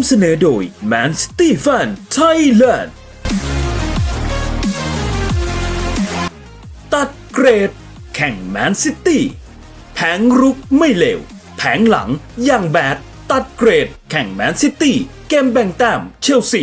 ำเสนอโดย Man City Fan Thailand ตัดเกรด แข่งแมนซิตี้แผงรุกไม่เลว แผงหลังอย่างแบด ตัดเกรด แข่งแมนซิตี้เกมแบ่งแต้มเชลซี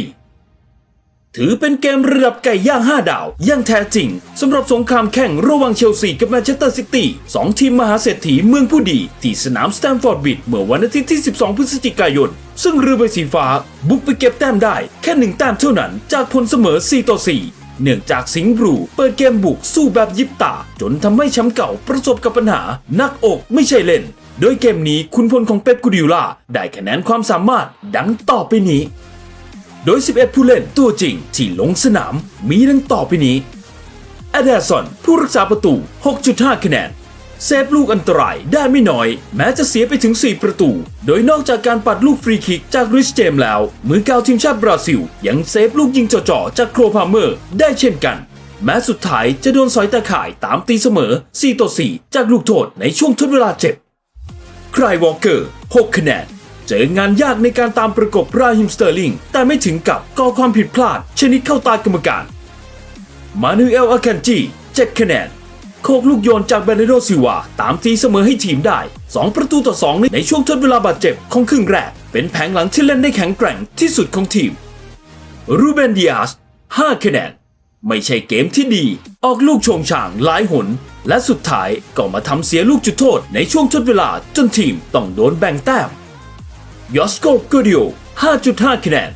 ถือเป็นเกมระดับไก่ย่าง 5 ดาว อย่างแท้จริงสำหรับสงครามแข่งระหว่างเชลซีกับแมนเชสเตอร์ซิตี้สองทีมมหาเศรษฐีเมืองผู้ดี ที่สนามสแตมฟอร์ดบิดเมื่อวันอาทิตย์ที่ 12 พฤศจิกายน ซึ่งเรือใบสีฟ้า บุกไปเก็บแต้มได้ แค่หนึ่งแต้มเท่านั้นจากผลเสมอ 4 ต่อ 4เนื่องจากสิงห์บลูเปิดเกมบุกสู้แบบยิบตา จนทำให้แชมป์เก่าประสบกับปัญหานักอกไม่ใช่เล่น โดยเกมนี้คุณพลของเป๊ปกูดิโอลาได้คะแนนความสามารถดังต่อไปนี้ โดย 11 ผู้เล่นตัวจริงที่ลงสนามมีดังต่อไปนี้อเดรสันผู้รักษาประตู 6.5 คะแนน เซฟลูกอันตรายได้ไม่น้อย แม้จะเสียไปถึง 4 ประตู โดยนอกจากการปัดลูกฟรีคิกจากริชเจมแล้ว มือกาวทีมชาติบราซิล ยังเซฟลูกยิงจ่อๆจากโครพาเมอร์ ได้เช่นกัน แม้สุดท้ายจะโดนสอยตาข่ายตามตีเสมอ 4 ต่อ 4 จากลูกโทษในช่วงทดเวลาเจ็บไครวอลเกอร์ 6 คะแนน เจองานยากในการตามประกบราฮิมสเตอร์ลิง แต่ไม่ถึงกับก่อความผิดพลาด ชนิดเข้าตากรรมการ มานูเอลอาคันจี7คะแนน โคกลูกโยนจากเบเนโดซิวา ตามตีเสมอให้ทีมได้ 2 ประตูต่อ 2 ในช่วงทดเวลาบาดเจ็บของครึ่งแรก เป็นแผงหลังที่เล่นได้แข็งแกร่งที่สุดของทีม รูเบนดิอาส5คะแนน ไม่ใช่เกมที่ดี ออกลูกโชงช่างหลายหน และสุดท้ายก็มาทำเสียลูกจุดโทษในช่วงทดเวลาจนทีมต้องโดนแบ่งแต้ม ยอสโกโกดิโอ5.5 คะแนน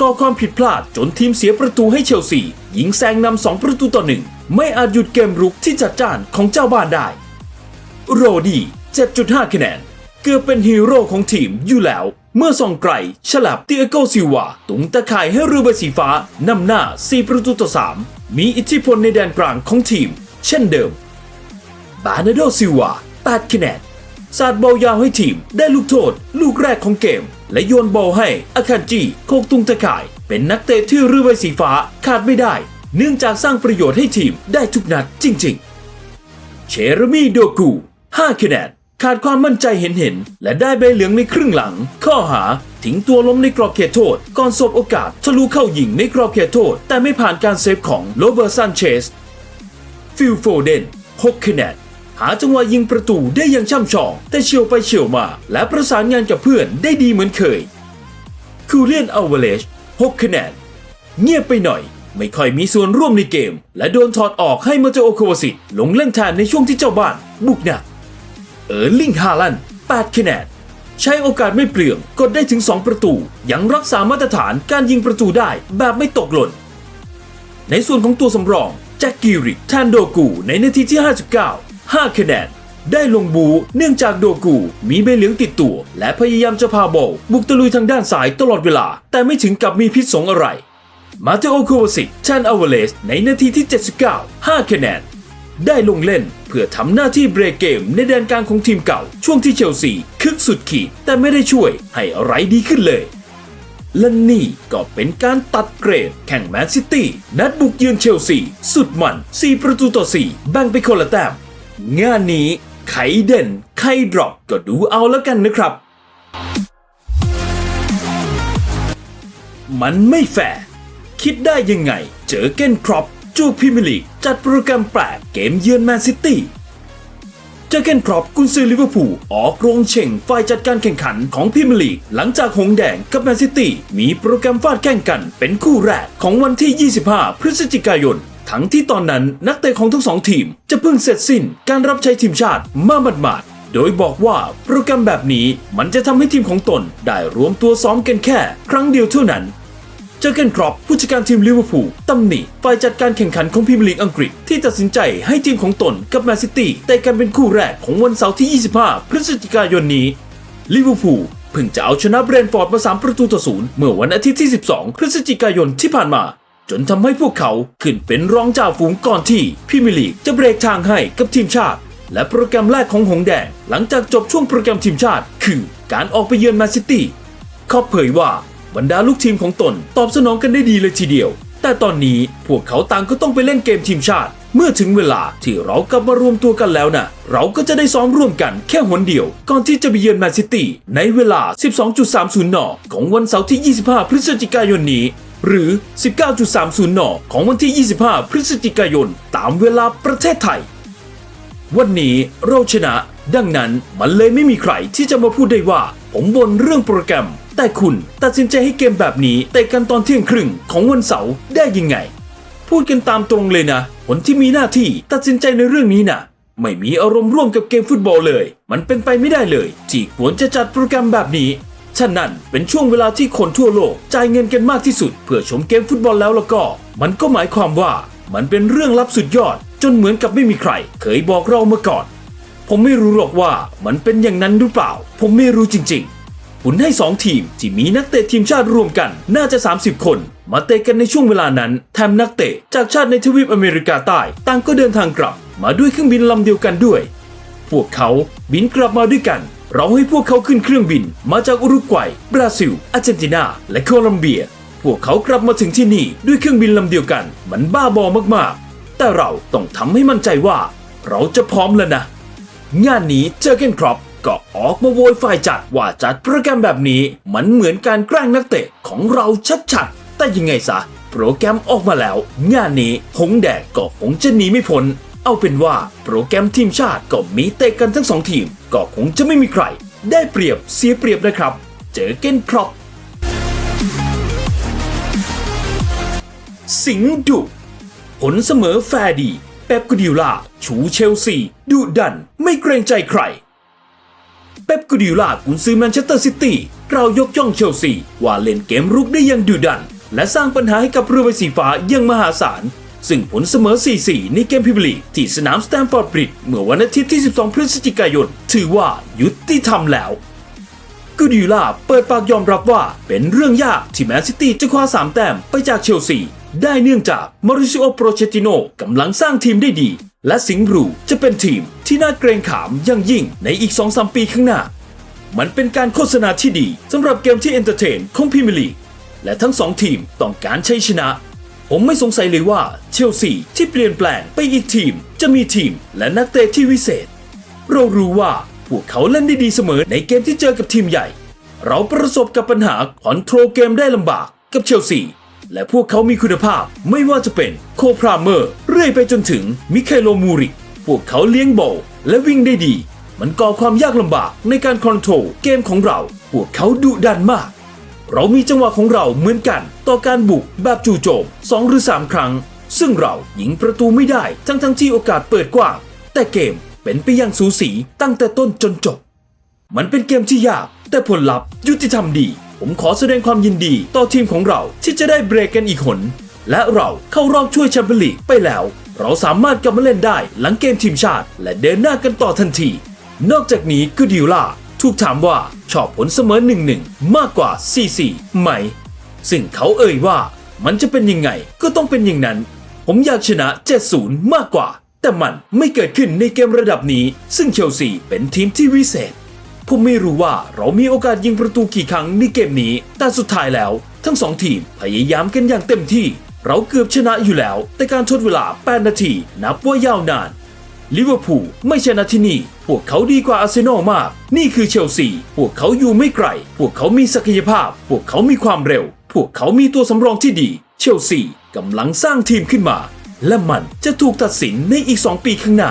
ก่อความผิดพลาดจนทีมเสียประตูให้เชลซียิงแซงนำ2ประตูต่อหนึ่งไม่อาจหยุดเกมรุกที่จัดจ้านของเจ้าบ้านได้ โรดี 7.5 คะแนน เกือบเป็นฮีโร่ของทีมอยู่แล้ว เมื่อส่องไกลฉลับเตียโกซิวาตุงตะข่ายให้เรือใบสีฟ้านำหน้า 4 ประตูต่อ 3 มีอิทธิพลในแดนกลางของทีม เช่นเดิม บานาโดซิวา 8 คะแนน สาดบอลยาวให้ทีม ได้ลูกโทษ ลูกแรกของเกม และโยนบอลให้อาคันจีโคกตุงตะข่าย เป็นนักเตะที่เรือใบสีฟ้าขาดไม่ได้ เนื่องจากสร้างประโยชน์ให้ทีมได้ทุกนัดจริง ๆ เชรมีโดกู5คะแนนขาดความมั่นใจเห็นเห็นๆและได้ใบเหลืองในครึ่งหลัง ข้อหาทิ้งตัวล้มในกรอบเขตโทษ ก่อนสบโอกาสทะลุเข้ายิงในกรอบเขตโทษ แต่ไม่ผ่านการเซฟของโรเบอร์ซันเชสฟิลโฟเดน6คะแนนาจังหวะยิงประตูได้อย่างช่ำชอง แต่เฉียวไปเฉียวมา และประสานงานกับเพื่อนได้ดีเหมือนเคยคูเลียนอัลเวเลช6คะแนน เงียบไปหน่อย ไม่ค่อยมีส่วนร่วมในเกม และโดนถอดออกให้มาเจโอโควาสิตลงเล่นแทนในช่วงที่เจ้าบ้าน บุกหนัก เออร์ลิงฮาลัน8คะแนนใช้โอกาสไม่เปลืองกดได้ถึง 2 ประตู ยังรักษามาตรฐานการยิงประตูได้แบบไม่ตกหล่น ในส่วนของตัวสำรองแจ็คกิริกแทนโดกูในนาทีที่ 59 5 คะแนน ได้ลงบูเนื่องจากโดกู มีใบเหลืองติดตัว และพยายามจะพาบอลบุกตะลุยทางด้านซ้ายตลอดเวลา แต่ไม่ถึงกับมีพิษสงอะไร มาเตโอโควาสิกแทนอเวเลสในนาทีที่ 79 5 คะแนน ได้ลงเล่นเพื่อทำหน้าที่เบรกเกมในแดนกลางของทีมเก่า ช่วงที่เชลซีคึกสุดขีดแต่ไม่ได้ช่วยให้อะไรดีขึ้นเลยและนี่ก็เป็นการตัดเกรดแข่งแมนซิตี้นัดบุกเยือนเชลซี สุดมัน 4 ประตูต่อ 4 แบ่งไปคนละแต้ม งานนี้ใครเด่นใครดรอปก็ดูเอาแล้วกันนะครับ มันไม่แฟร์คิดได้ยังไง เจอเก้นครอปจูพรีเมียร์ลีกจัดโปรแกรมแปลกเกมเยือนแมนซิตี้เจอเกนครอปกุนซือลิเวอร์พูลออกโรงเช่งฝ่ายจัดการแข่งขันของพรีเมียร์ลีก หลังจากหงแดงกับแมนซิตี้มีโปรแกรมฟาดแข่งกันเป็นคู่แรกของวันที่ 25 พฤศจิกายน ทั้งที่ตอนนั้นนักเตะของทั้งสองทีม จะเพิ่งเสร็จสิ้นการรับใช้ทีมชาติมาหมาดๆโดยบอกว่าโปรแกรมแบบนี้มันจะทำให้ทีมของตนได้รวมตัวซ้อมกันแค่ ครั้งเดียวเท่านั้นเจอเกนครอปผู้จัดการทีมลิเวอร์พูลตำหนิฝ่ายจัดการแข่งขันของพรีเมียร์ลีกอังกฤษ ที่ตัดสินใจให้ทีมของตนกับแมนซิตี้เตะกันเป็นคู่แรกของวันเสาร์ที่ 25 พฤศจิกายนนี้ลิเวอร์พูลเพิ่งจะเอาชนะเบรนท์ฟอร์ดมา 3 ประตูต่อศูนย์เมื่อวันอาทิตย์ที่ 12 พฤศจิกายนที่ผ่านมา จนทำให้พวกเขาขึ้นเป็นรองจ่าฝูงก่อนที่พรีเมียร์ลีกจะเบรกทางให้กับทีมชาติ และโปรแกรมแรกของหงแดง หลังจากจบช่วงโปรแกรมทีมชาติ คือการออกไปเยือนแมนซิตี้เขาเผยว่าบรรดาลูกทีมของตนตอบสนองกันได้ดีเลยทีเดียว แต่ตอนนี้พวกเขาต่างก็ต้องไปเล่นเกมทีมชาติ เมื่อถึงเวลาที่เรากลับมารวมตัวกันแล้วนะเราก็จะได้ซ้อมร่วมกันแค่หนเดียว ก่อนที่จะไปเยือนแมนซิตี้ในเวลา 12.30 น ของวันเสาร์ที่ 25 พฤศจิกายนนี้ หรือ 19.30 น ของวันที่ 25 พฤศจิกายน ตามเวลาประเทศไทย วันนี้เราชนะ ดังนั้นมันเลยไม่มีใครที่จะมาพูดได้ว่า ผมบ่นเรื่องโปรแกรม แต่คุณตัดสินใจให้เกมแบบนี้เตะกันตอนเที่ยงครึ่งของวันเสาร์ได้ยังไง พูดกันตามตรงเลยนะคนที่มีหน้าที่ตัดสินใจในเรื่องนี้นะไม่มีอารมณ์ร่วมกับเกมฟุตบอลเลย มันเป็นไปไม่ได้เลย ที่ควรจะจัดโปรแกรมแบบนี้ ฉะนั้นเป็นช่วงเวลาที่คนทั่วโลกจ่ายเงินกันมากที่สุด เพื่อชมเกมฟุตบอลแล้วแล้วก็ มันก็หมายความว่ามันเป็นเรื่องลับสุดยอด จนเหมือนกับไม่มีใคร เคยบอกเรามาก่อน ผมไม่รู้หรอกว่ามันเป็นอย่างนั้นหรือเปล่า ผมไม่รู้จริงๆคุณให้ 2 ทีมที่มีนักเตะทีมชาติรวมกัน น่าจะ 30 คน มาเตะกันในช่วงเวลานั้นแถมนักเตะจากชาติในทวีปอเมริกาใต้ต่างก็เดินทางกลับ มาด้วยเครื่องบินลำเดียวกันด้วย พวกเขาบินกลับมาด้วยกัน เราให้พวกเขาขึ้นเครื่องบิน มาจากอุรุกวัย บราซิล อาร์เจนตินา และโคลัมเบีย พวกเขากลับมาถึงที่นี่ด้วยเครื่องบินลำเดียวกัน มันบ้าบอมากๆ แต่เราต้องทำให้มั่นใจว่า เราจะพร้อมแล้วนะ งานนี้เจอเกนครอปก็ออกมาโวยฝ่ายจัดว่าจัดโปรแกรมแบบนี้ มันเหมือนการแกล้งนักเตะของเราชัดๆแต่ยังไงซะโปรแกรมออกมาแล้ว งานนี้หงแดกก็คงจะหนีไม่พ้น เอาเป็นว่าโปรแกรมทีมชาติก็มีเตะกันทั้งสองทีม ก็คงจะไม่มีใคร ได้เปรียบเสียเปรียบนะครับ เจอเกนครอปสิงห์ดุผลเสมอแฟร์ดี เป๊ปกูดิโอลาชูเชลซีดุดันไม่เกรงใจใคร เป๊ปกูดิโอลากุนซือแมนเชสเตอร์ซิตี้กล่าวยกย่องเชลซีว่าเล่นเกมรุกได้อยังดุดัน และสร้างปัญหาให้กับเรือใบสีฟ้าอยังมหาศาล ซึ่งผลเสมอ 4-4 ในเกมพรีเมียร์ลีที่สนามสแตมฟอร์ดบริดจ์เมื่อวันอาทิตย์ที่ 12 พฤศจิกายน ถือว่ายุติธรรมแล้วกูดิโอลาเปิดปากยอมรับว่าเป็นเรื่องยากที่แมนซิตี้จะคว้าสามแต้มไปจากเชลซี ได้เนื่องจากมาริซิโอโปรเชติโนกำลังสร้างทีมได้ดี และสิงห์บรูจะเป็นทีมที่น่าเกรงขามยังยิ่งในอีก 2-3 ปีข้างหน้า มันเป็นการโฆษณาที่ดีสำหรับเกมที่เอนเตอร์เทนของพรีเมียร์ลีและทั้งสองทีมต้องการชัยชนะ ผมไม่สงสัยเลยว่าเชลซีที่เปลี่ยนแปลงไปอีกทีม จะมีทีมและนักเตะที่วิเศษ เรารู้ว่าพวกเขาเล่นได้ดีเสมอในเกมที่เจอกับทีมใหญ่ เราประสบกับปัญหาคอนโทรลเกมได้ลำบากกับเชลซีและพวกเขามีคุณภาพไม่ว่าจะเป็นโคพราเมอร์ เรื่อยไปจนถึงมิเคโลมูริกพวกเขาเลี้ยงบอลและวิ่งได้ดี มันก่อความยากลำบากในการคอนโทรลเกมของเรา พวกเขาดุดันมาก เรามีจังหวะของเราเหมือนกัน ต่อการบุกแบบจู่โจม2หรือ 3 ครั้ง ซึ่งเรายิงประตูไม่ได้ทั้งทั้งที่โอกาสเปิดกว้าง แต่เกมเป็นไปอย่างสูสีตั้งแต่ต้นจนจบ มันเป็นเกมที่ยาก แต่ผลลัพธ์ยุติธรรมดี ผมขอแสดงความยินดีต่อทีมของเราที่จะได้เบรกกันอีกหน และเราเข้ารอบช่วยแชมเปี้ยนลีกไปแล้ว เราสามารถกลับมาเล่นได้หลังเกมทีมชาติ และเดินหน้ากันต่อทันที นอกจากนี้กูดิโอล่า ถูกถามว่าชอบผลเสมอ1-1มากกว่า 4-4 ไหม ซึ่งเขาเอ่ยว่ามันจะเป็นยังไงก็ต้องเป็นอย่างนั้น ผมอยากชนะ 7-0 มากกว่า แต่มันไม่เกิดขึ้นในเกมระดับนี้ ซึ่งเชลซีเป็นทีมที่วิเศษ ผมไม่รู้ว่าเรามีโอกาสยิงประตูกี่ครั้งในเกมนี้ แต่สุดท้ายแล้ว ทั้งสองทีมพยายามกันอย่างเต็มที่ เราเกือบชนะอยู่แล้ว แต่การทดเวลา 8 นาที นับว่ายาวนาน ลิเวอร์พูลไม่ชนะที่นี่ พวกเขาดีกว่าอาร์เซนอลมาก นี่คือเชลซี พวกเขาอยู่ไม่ไกล พวกเขามีศักยภาพ พวกเขามีความเร็ว พวกเขามีตัวสำรองที่ดี เชลซีกำลังสร้างทีมขึ้นมา และมันจะถูกตัดสินในอีก 2 ปีข้างหน้า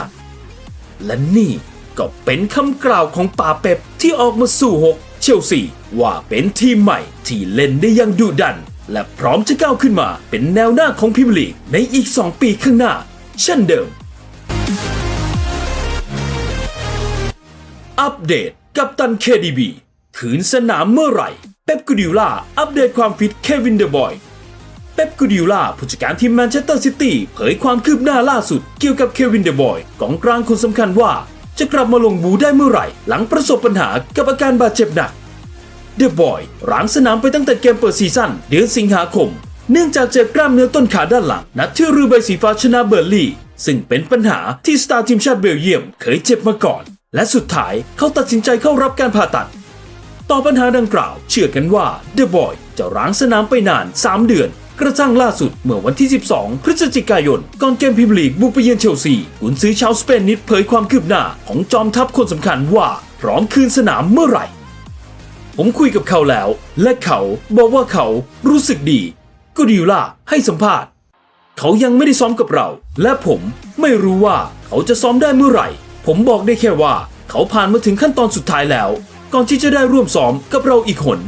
และนี่ก็เป็นคำกล่าวของป่าเป๊ปที่ออกมาสู่หกเชลซีว่าเป็นทีมใหม่ที่เล่นได้อยังดุดัน และพร้อมจะก้าวขึ้นมาเป็นแนวหน้าของพรีเมียร์ลีกในอีก 2 ปีข้างหน้า เช่นเดิม อัปเดต กับตัน KDB ขืนสนามเมื่อไหร่ เป๊ปกูดิโอลาอัปเดตความฟิตเควินเดอะบอย เป๊ปกูดิโอลาผู้จัดการทีมแมนเชสเตอร์ซิตี้เผยความคืบหน้าล่าสุดเกี่ยวกับเควินเดอะบอยกองกลางคนสำคัญว่า จะกลับมาลงบูได้เมื่อไหร่ หลังประสบปัญหากับอาการบาดเจ็บหนักเดอะบอยร้างสนามไปตั้งแต่เกมเปิดซีซั่นเดือนสิงหาคม เนื่องจากเจ็บกล้ามเนื้อต้นขาด้านหลัง นัดที่รือใบสีฟ้าชนะเบอร์ลี่ ซึ่งเป็นปัญหาที่สตาร์ทีมชาติเบลเยียมเคยเจ็บมาก่อน และสุดท้ายเขาตัดสินใจเข้ารับการผ่าตัด ต่อปัญหาดังกล่าว เชื่อกันว่าเดอะบอยจะร้างสนามไปนาน 3 เดือน กระทั่งล่าสุดเมื่อวันที่ 12 พฤศจิกายน ก่อนเกมพรีเมียร์ลีกบุกไปเยือนเชลซีกุนซื้อชาวสเปนนิดเผยความคืบหน้าของจอมทัพคนสำคัญว่าพร้อมคืนสนามเมื่อไหร่ ผมคุยกับเขาแล้ว และเขาบอกว่าเขารู้สึกดีก็ดิวล่าให้สัมภาษณ์ เขายังไม่ได้ซ้อมกับเรา และผมไม่รู้ว่าเขาจะซ้อมได้เมื่อไหร่ ผมบอกได้แค่ว่าเขาผ่านมาถึงขั้นตอนสุดท้ายแล้ว ก่อนที่จะได้ร่วมซ้อมกับเราอีกคน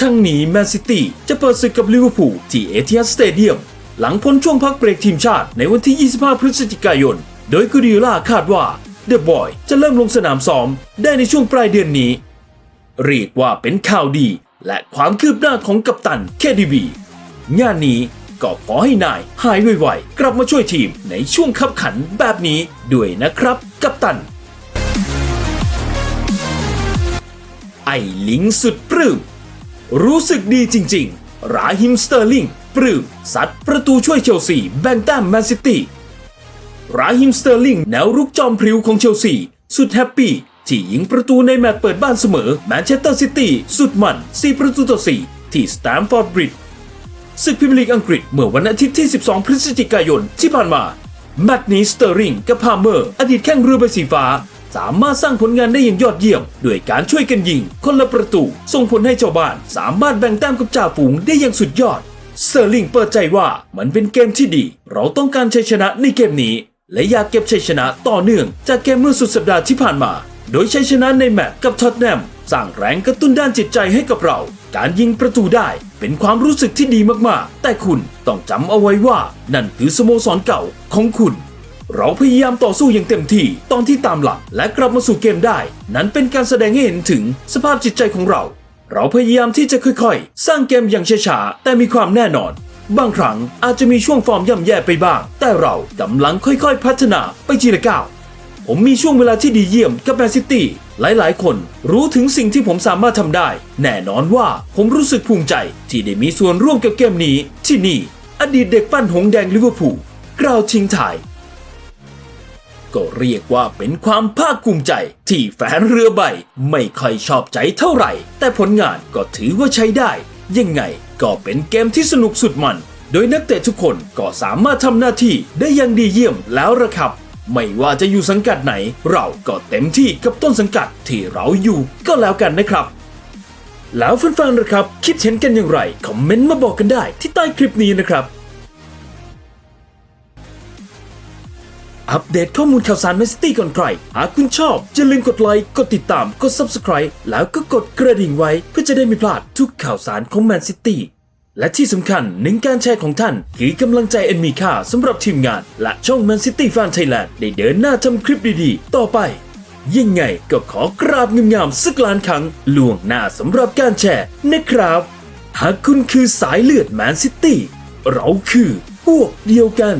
ทั้งนี้แมนซิตี้จะเปิดศึกกับลิเวอร์พูลที่เอทิฮัดสเตเดียมหลังพ้นช่วงพักเบรกทีมชาติในวันที่ 25 พฤศจิกายน โดยกูดิโอล่าคาดว่าเดอะบอยจะเริ่มลงสนามซ้อมได้ในช่วงปลายเดือนนี้ เรียกว่าเป็นข่าวดีและความคืบหน้าของกัปตันแคดีบีงานนี้ ก็ขอให้นายหายไวๆกลับมาช่วยทีมในช่วงขับขันแบบนี้ด้วยนะครับ กัปตัน ไอ้ลิงสุดปลื้มรู้สึกดีจริงๆ ราฮิมสเตอร์ลิงปลื้มซัดประตูช่วยเชลซีแบ่งแต้มแมนซิตี้ราฮิมสเตอร์ลิงแนวรุกจอมพริ้วของเชลซี สุดแฮปปี้ที่ยิงประตูในแมตช์เปิดบ้านเสมอแมนเชสเตอร์ซิตี้สุดมัน 4 ประตูต่อ 4 ที่สแตมฟอร์ดบริดจ์ ศึกพรีเมียร์ลีกอังกฤษเมื่อวันอาทิตย์ที่ 12 พฤศจิกายนที่ผ่านมาแมตช์นี้สเตอร์ลิงกับพาเมอร์ อดีตแข้งเรือใบสีฟ้า สามารถสร้างผลงานได้อย่างยอดเยี่ยม ด้วยการช่วยกันยิง คนละประตู ส่งผลให้เจ้าบ้านสามารถแบ่งแต้มกับจ่าฝูงได้อย่างสุดยอดเซอร์ลิงเปิดใจว่ามันเป็นเกมที่ดี เราต้องการชัยชนะในเกมนี้ และอยากเก็บชัยชนะต่อเนื่อง จากเกมเมื่อสุดสัปดาห์ที่ผ่านมา โดยชัยชนะในแมตช์กับท็อตแนมสร้างแรงกระตุ้นด้านจิตใจให้กับเรา การยิงประตูได้เป็นความรู้สึกที่ดีมากๆ แต่คุณต้องจำเอาไว้ว่า นั่นคือสโมสรเก่าของคุณ เราพยายามต่อสู้อย่างเต็มที่ตอนที่ตามหลักและกลับมาสู่เกมได้ นั้นเป็นการแสดงให้เห็นถึงสภาพจิตใจของเรา เราพยายามที่จะค่อยๆ สร้างเกมอย่างช้าๆแต่มีความแน่นอน บางครั้งอาจจะมีช่วงฟอร์มย่ำแย่ไปบ้าง แต่เรากำลังค่อยๆ พัฒนาไปทีละก้าว ผมมีช่วงเวลาที่ดีเยี่ยมกับแมนซิตี้หลายๆ คนรู้ถึงสิ่งที่ผมสามารถทำได้ แน่นอนว่าผมรู้สึกภูมิใจที่ได้มีส่วนร่วมกับเกมนี้ ที่นี่ อดีตเด็กปั้นหงแดงลิเวอร์พูลกล่าวทิ้งถ่าย ก็เรียกว่าเป็นความภาคภูมิใจ ที่แฟนเรือใบ ไม่ค่อยชอบใจเท่าไหร่ แต่ผลงานก็ถือว่าใช้ได้ ยังไงก็เป็นเกมที่สนุกสุดมัน โดยนักเตะทุกคนก็สามารถทำหน้าที่ได้อย่างดีเยี่ยมแล้วละครับ ไม่ว่าจะอยู่สังกัดไหน เราก็เต็มที่กับต้นสังกัดที่เราอยู่ก็แล้วกันนะครับ แล้วแฟนๆนะครับ คิดเห็นกันอย่างไร คอมเมนต์มาบอกกันได้ที่ใต้คลิปนี้นะครับ อัปเดตข้อมูลข่าวสารแมนซิตี้ก่อนใคร หากคุณชอบอย่าลืมกดไลค์ กดติดตาม กด Subscribe แล้วก็กดกระดิ่งไว้ เพื่อจะได้ไม่พลาดทุกข่าวสารของแมนซิตี้ และที่สำคัญหนึ่งการแชร์ของท่าน คือกำลังใจอันมีค่าสำหรับทีมงาน และช่องแมนซิตี้แฟนไทยแลนด์ได้เดินหน้าทำคลิปดีๆ ต่อไป ยังไงก็ขอกราบงามๆสักล้านครั้งล่วงหน้าสำหรับการแชร์นะครับ หากคุณคือสายเลือดแมนซิตี้เราคือพวกเดียวกัน